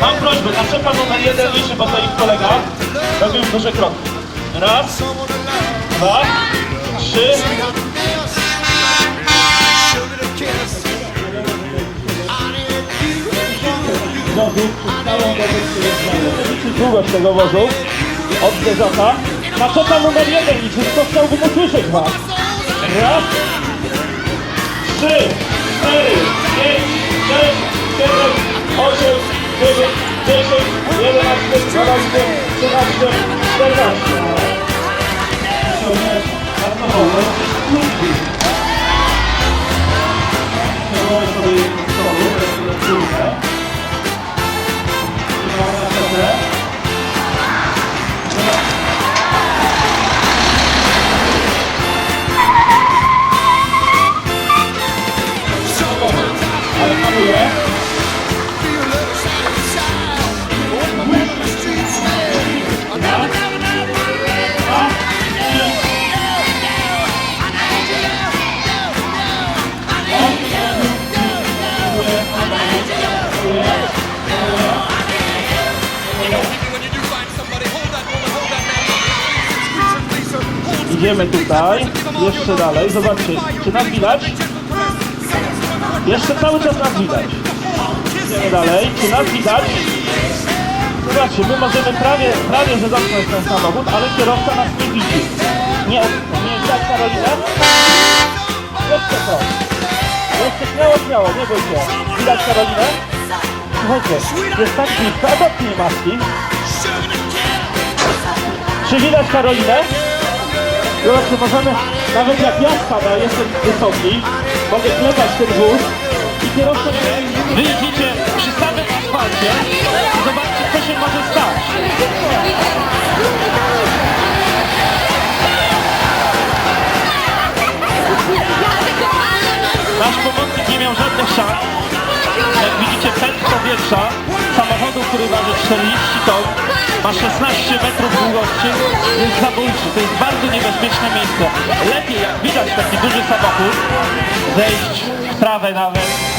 Mam prośbę, naczepa numer jeden liczy, bo to ich kolega. Robił duże kroki. Raz, dwa, trzy. Długość tego wozu od zderzaka. Naczepa numer jeden liczy, kto chciałbym usłyszeć was. Raz, trzy, Tek, tek, hoşuz, tek, tek, yere açtık, yere açtık, çık açtık, tek açtık. Şöyle, katma oldu. Idziemy tutaj, jeszcze dalej, zobaczcie, czy nas widać? Jeszcze cały czas nas widać. Idziemy dalej, czy nas widać? Zobaczcie, my możemy prawie, prawie że zamknąć ten samochód, ale kierowca nas nie widzi. Nie, nie widać Karolinę? Jeszcze to. Jeszcze śmiało, śmiało, nie bój się. Widać Karolinę? Słuchajcie, jest tak blisko, odetnij maski. Czy widać Karolinę? Zobaczcie, możemy, nawet jak ja spadam, jestem wysoki, mogę klepać ten wóz. I kierowca Wy idziecie przy samym asfalcie. I zobaczcie, co się może stać. Nasz pomocnik nie miał żadnych szans. Jak widzicie, pęd powietrza samochodu, który waży 40 ton, ma 16 metrów długości, jest zabójczy. To jest bardzo niebezpieczne miejsce. Lepiej, jak widać taki duży samochód, zejść w trawę nawet,